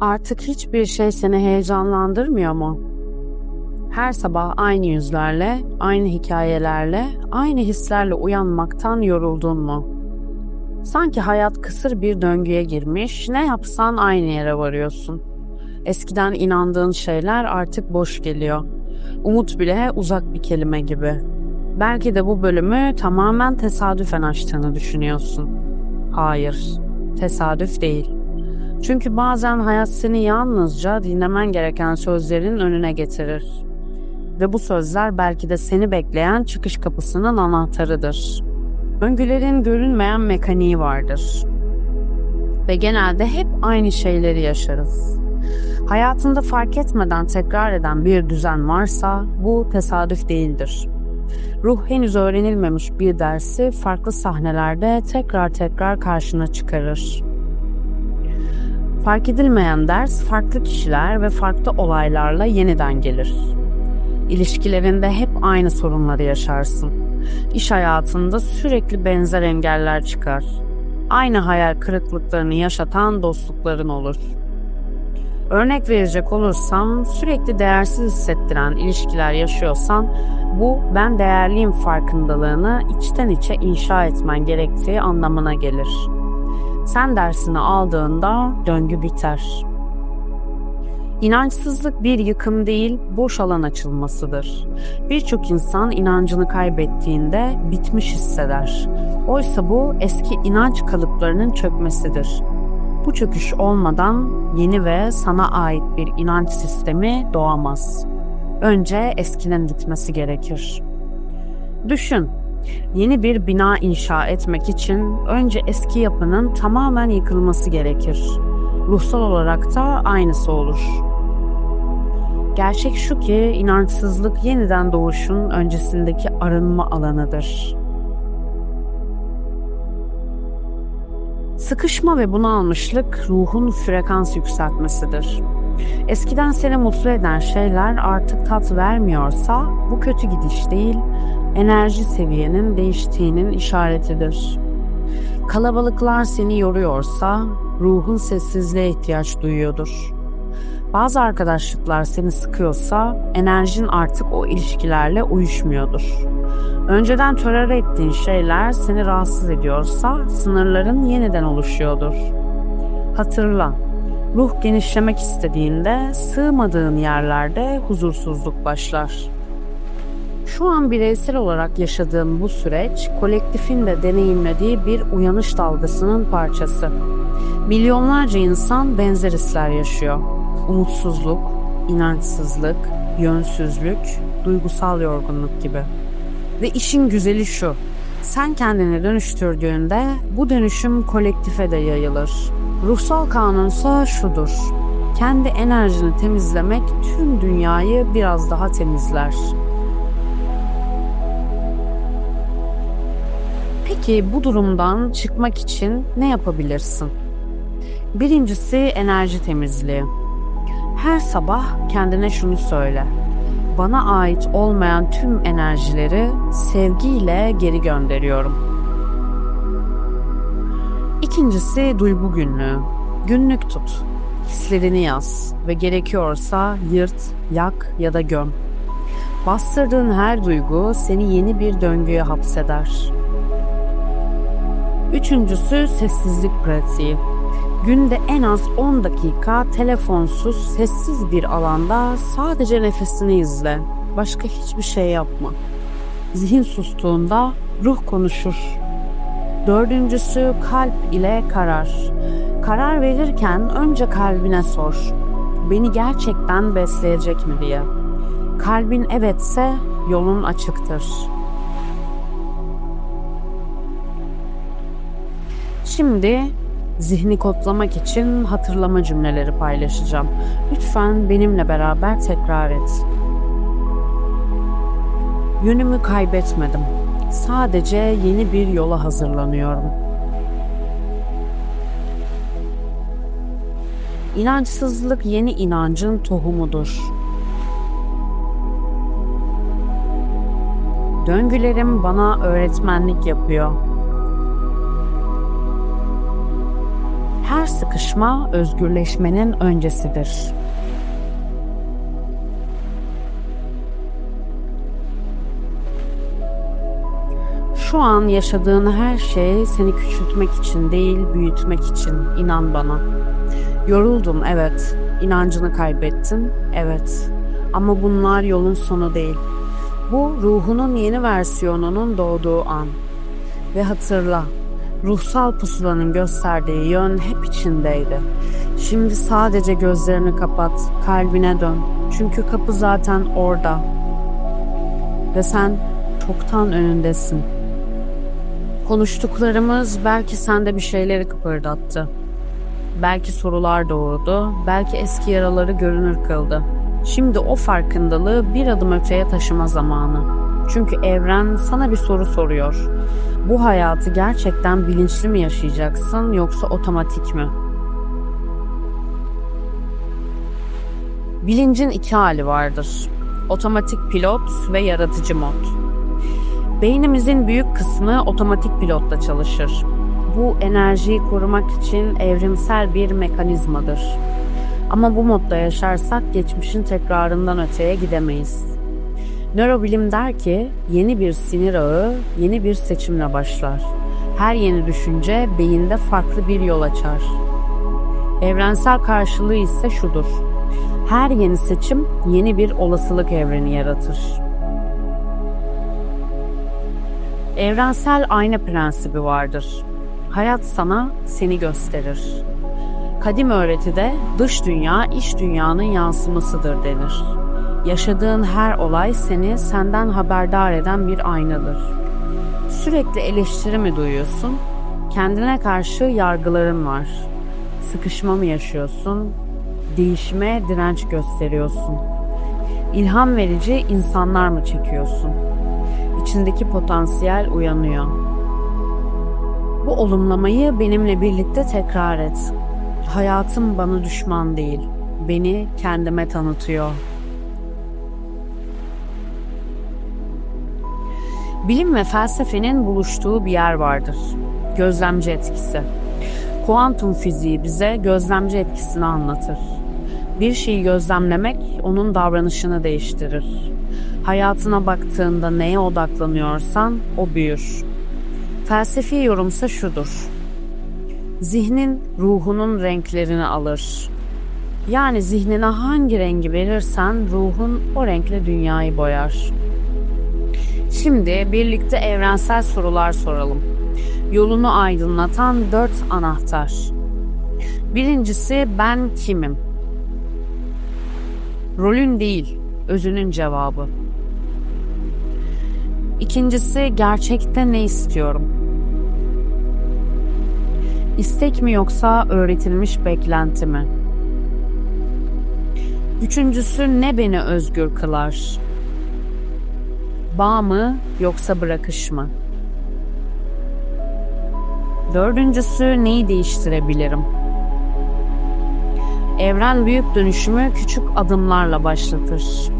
Artık hiçbir şey seni heyecanlandırmıyor mu? Her sabah aynı yüzlerle, aynı hikayelerle, aynı hislerle uyanmaktan yoruldun mu? Sanki hayat kısır bir döngüye girmiş, ne yapsan aynı yere varıyorsun. Eskiden inandığın şeyler artık boş geliyor. Umut bile uzak bir kelime gibi. Belki de bu bölümü tamamen tesadüfen açtığını düşünüyorsun. Hayır, tesadüf değil. Çünkü bazen hayat seni yalnızca dinlemen gereken sözlerin önüne getirir. Ve bu sözler belki de seni bekleyen çıkış kapısının anahtarıdır. Öngülerin görünmeyen mekaniği vardır. Ve genelde hep aynı şeyleri yaşarız. Hayatında fark etmeden tekrar eden bir düzen varsa bu tesadüf değildir. Ruh henüz öğrenilmemiş bir dersi farklı sahnelerde tekrar tekrar karşına çıkarır. Fark edilmeyen ders farklı kişiler ve farklı olaylarla yeniden gelir. İlişkilerinde hep aynı sorunları yaşarsın. İş hayatında sürekli benzer engeller çıkar. Aynı hayal kırıklıklarını yaşatan dostlukların olur. Örnek verecek olursam sürekli değersiz hissettiren ilişkiler yaşıyorsan bu ben değerliyim farkındalığını içten içe inşa etmen gerektiği anlamına gelir. Sen dersini aldığında döngü biter. İnançsızlık bir yıkım değil, boş alan açılmasıdır. Birçok insan inancını kaybettiğinde bitmiş hisseder. Oysa bu eski inanç kalıplarının çökmesidir. Bu çöküş olmadan yeni ve sana ait bir inanç sistemi doğamaz. Önce eskinin gitmesi gerekir. Düşün, yeni bir bina inşa etmek için önce eski yapının tamamen yıkılması gerekir. Ruhsal olarak da aynısı olur. Gerçek şu ki inançsızlık yeniden doğuşun öncesindeki arınma alanıdır. Sıkışma ve bunalmışlık ruhun frekans yükseltmesidir. Eskiden seni mutlu eden şeyler artık tat vermiyorsa bu kötü gidiş değil, enerji seviyenin değiştiğinin işaretidir. Kalabalıklar seni yoruyorsa ruhun sessizliğe ihtiyaç duyuyordur. Bazı arkadaşlıklar seni sıkıyorsa enerjin artık o ilişkilerle uyuşmuyordur. Önceden tolere ettiğin şeyler seni rahatsız ediyorsa sınırların yeniden oluşuyordur. Hatırla, ruh genişlemek istediğinde sığmadığın yerlerde huzursuzluk başlar. Şu an bireysel olarak yaşadığın bu süreç kolektifin de deneyimlediği bir uyanış dalgasının parçası. Milyonlarca insan benzer hisler yaşıyor. Umutsuzluk, inançsızlık, yönsüzlük, duygusal yorgunluk gibi. Ve işin güzeli şu. Sen kendini dönüştürdüğünde bu dönüşüm kolektife de yayılır. Ruhsal kanunsa şudur. Kendi enerjini temizlemek tüm dünyayı biraz daha temizler. Peki bu durumdan çıkmak için ne yapabilirsin? Birincisi enerji temizliği. Her sabah kendine şunu söyle. Bana ait olmayan tüm enerjileri sevgiyle geri gönderiyorum. İkincisi duygu günlüğü. Günlük tut. Hislerini yaz ve gerekiyorsa yırt, yak ya da göm. Bastırdığın her duygu seni yeni bir döngüye hapseder. Üçüncüsü sessizlik pratiği. Günde en az 10 dakika telefonsuz, sessiz bir alanda sadece nefesini izle. Başka hiçbir şey yapma. Zihin sustuğunda ruh konuşur. Dördüncüsü kalp ile karar. Karar verirken önce kalbine sor. Beni gerçekten besleyecek mi diye. Kalbin evetse yolun açıktır. Şimdi zihni kodlamak için hatırlama cümleleri paylaşacağım. Lütfen benimle beraber tekrar et. Yönümü kaybetmedim. Sadece yeni bir yola hazırlanıyorum. İnançsızlık yeni inancın tohumudur. Döngülerim bana öğretmenlik yapıyor. Sıkışma özgürleşmenin öncesidir. Şu an yaşadığın her şey seni küçültmek için değil, büyütmek için. İnan bana. Yoruldun, evet. İnancını kaybettin, evet. Ama bunlar yolun sonu değil. Bu ruhunun yeni versiyonunun doğduğu an. Ve hatırla, ruhsal pusulanın gösterdiği yön hep içindeydi. Şimdi sadece gözlerini kapat, kalbine dön. Çünkü kapı zaten orada. Ve sen çoktan önündesin. Konuştuklarımız belki sende bir şeyleri kıpırdattı. Belki sorular doğurdu, belki eski yaraları görünür kıldı. Şimdi o farkındalığı bir adım öteye taşıma zamanı. Çünkü evren sana bir soru soruyor. Bu hayatı gerçekten bilinçli mi yaşayacaksın yoksa otomatik mi? Bilincin iki hali vardır. Otomatik pilot ve yaratıcı mod. Beynimizin büyük kısmı otomatik pilotla çalışır. Bu enerjiyi korumak için evrimsel bir mekanizmadır. Ama bu modda yaşarsak geçmişin tekrarından öteye gidemeyiz. Nörobilim der ki yeni bir sinir ağı yeni bir seçimle başlar. Her yeni düşünce beyinde farklı bir yol açar. Evrensel karşılığı ise şudur. Her yeni seçim yeni bir olasılık evreni yaratır. Evrensel ayna prensibi vardır. Hayat sana seni gösterir. Kadim öğretide dış dünya iç dünyanın yansımasıdır denir. Yaşadığın her olay seni senden haberdar eden bir aynadır. Sürekli eleştiri mi duyuyorsun? Kendine karşı yargıların var. Sıkışma mı yaşıyorsun? Değişime direnç gösteriyorsun. İlham verici insanlar mı çekiyorsun? İçindeki potansiyel uyanıyor. Bu olumlamayı benimle birlikte tekrar et. Hayatım bana düşman değil, beni kendime tanıtıyor. Bilim ve felsefenin buluştuğu bir yer vardır. Gözlemci etkisi. Kuantum fiziği bize gözlemci etkisini anlatır. Bir şeyi gözlemlemek onun davranışını değiştirir. Hayatına baktığında neye odaklanıyorsan o büyür. Felsefi yorumsa şudur. Zihnin ruhunun renklerini alır. Yani zihnine hangi rengi verirsen ruhun o renkle dünyayı boyar. Şimdi birlikte evrensel sorular soralım. Yolunu aydınlatan dört anahtar. Birincisi ben kimim? Rolün değil, özünün cevabı. İkincisi gerçekte ne istiyorum? İstek mi yoksa öğretilmiş beklenti mi? Üçüncüsü ne beni özgür kılar? Bağ mı yoksa bırakış mı? Dördüncüsü neyi değiştirebilirim? Evren büyük dönüşümü küçük adımlarla başlatır.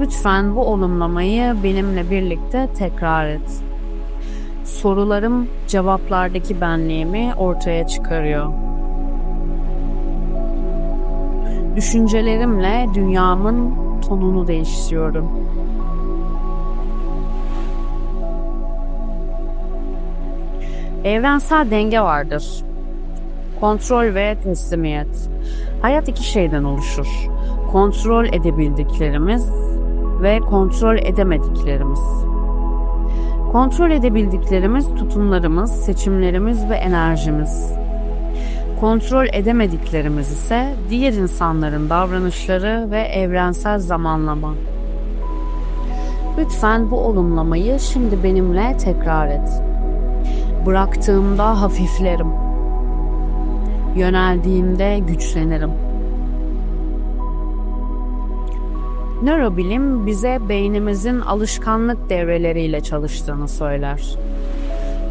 Lütfen bu olumlamayı benimle birlikte tekrar et. Sorularım cevaplardaki benliğimi ortaya çıkarıyor. Düşüncelerimle dünyamın tonunu değiştiriyorum. Evrensel denge vardır. Kontrol ve teslimiyet. Hayat iki şeyden oluşur. Kontrol edebildiklerimiz ve kontrol edemediklerimiz. Kontrol edebildiklerimiz tutumlarımız, seçimlerimiz ve enerjimiz. Kontrol edemediklerimiz ise diğer insanların davranışları ve evrensel zamanlama. Lütfen bu olumlamayı şimdi benimle tekrar et. Bıraktığımda hafiflerim. Yöneldiğimde güçlenirim. Nörobilim bize beynimizin alışkanlık devreleriyle çalıştığını söyler.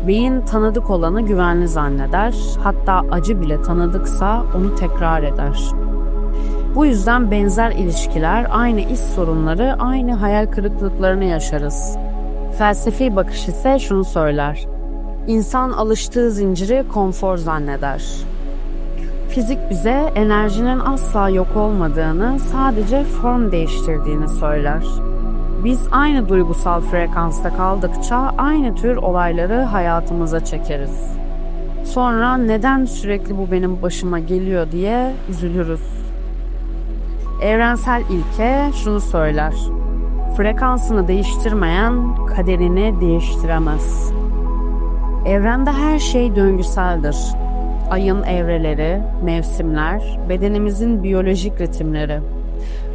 Beyin tanıdık olanı güvenli zanneder, hatta acı bile tanıdıksa onu tekrar eder. Bu yüzden benzer ilişkiler, aynı iş sorunları, aynı hayal kırıklıklarını yaşarız. Felsefi bakış ise şunu söyler. İnsan alıştığı zinciri konfor zanneder. Fizik bize enerjinin asla yok olmadığını, sadece form değiştirdiğini söyler. Biz aynı duygusal frekansta kaldıkça aynı tür olayları hayatımıza çekeriz. Sonra neden sürekli bu benim başıma geliyor diye üzülürüz. Evrensel ilke şunu söyler. Frekansını değiştirmeyen kaderini değiştiremez. Evrende her şey döngüseldir. Ayın evreleri, mevsimler, bedenimizin biyolojik ritimleri.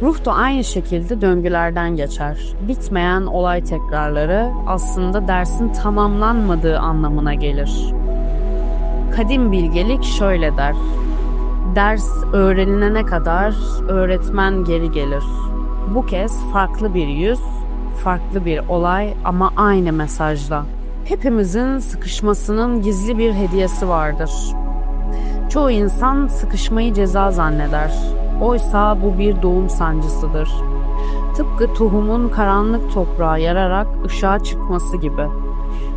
Ruh da aynı şekilde döngülerden geçer. Bitmeyen olay tekrarları aslında dersin tamamlanmadığı anlamına gelir. Kadim bilgelik şöyle der. Ders öğrenilene kadar öğretmen geri gelir. Bu kez farklı bir yüz, farklı bir olay ama aynı mesajla. Hepimizin sıkışmasının gizli bir hediyesi vardır. Çoğu insan sıkışmayı ceza zanneder. Oysa bu bir doğum sancısıdır. Tıpkı tohumun karanlık toprağa yararak ışığa çıkması gibi.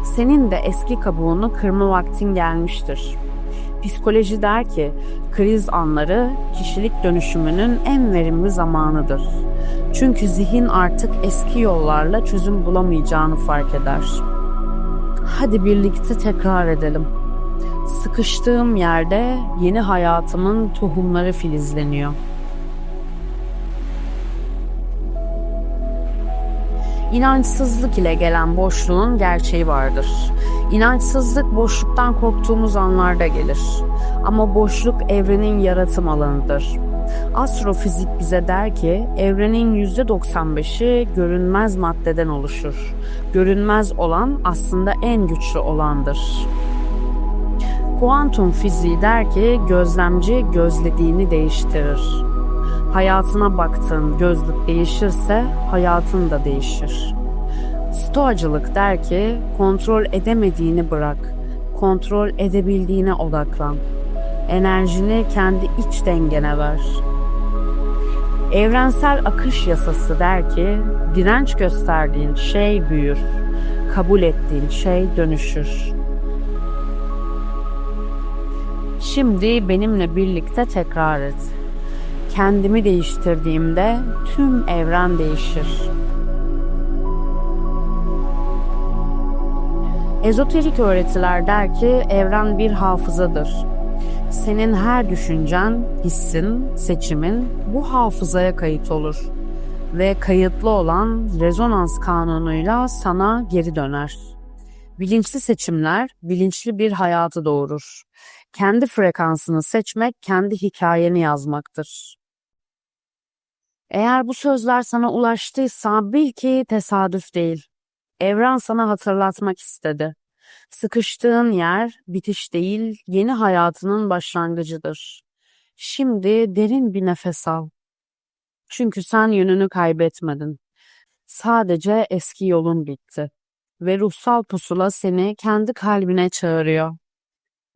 Senin de eski kabuğunu kırma vaktin gelmiştir. Psikoloji der ki, kriz anları kişilik dönüşümünün en verimli zamanıdır. Çünkü zihin artık eski yollarla çözüm bulamayacağını fark eder. Hadi birlikte tekrar edelim. Sıkıştığım yerde yeni hayatımın tohumları filizleniyor. İnançsızlık ile gelen boşluğun gerçeği vardır. İnançsızlık boşluktan korktuğumuz anlarda gelir. Ama boşluk evrenin yaratım alanıdır. Astrofizik bize der ki evrenin %95'i görünmez maddeden oluşur. Görünmez olan aslında en güçlü olandır. Kuantum fiziği der ki gözlemci gözlediğini değiştirir. Hayatına baktığın gözlük değişirse hayatın da değişir. Stoacılık der ki kontrol edemediğini bırak, kontrol edebildiğine odaklan. Enerjini kendi iç dengene ver. Evrensel akış yasası der ki direnç gösterdiğin şey büyür, kabul ettiğin şey dönüşür. Şimdi benimle birlikte tekrar et. Kendimi değiştirdiğimde tüm evren değişir. Ezoterik öğretiler der ki evren bir hafızadır. Senin her düşüncen, hissin, seçimin bu hafızaya kayıt olur ve kayıtlı olan rezonans kanunuyla sana geri döner. Bilinçli seçimler bilinçli bir hayatı doğurur. Kendi frekansını seçmek kendi hikayeni yazmaktır. Eğer bu sözler sana ulaştıysa bil ki tesadüf değil. Evren sana hatırlatmak istedi. Sıkıştığın yer bitiş değil, yeni hayatının başlangıcıdır. Şimdi derin bir nefes al. Çünkü sen yönünü kaybetmedin. Sadece eski yolun bitti ve ruhsal pusula seni kendi kalbine çağırıyor.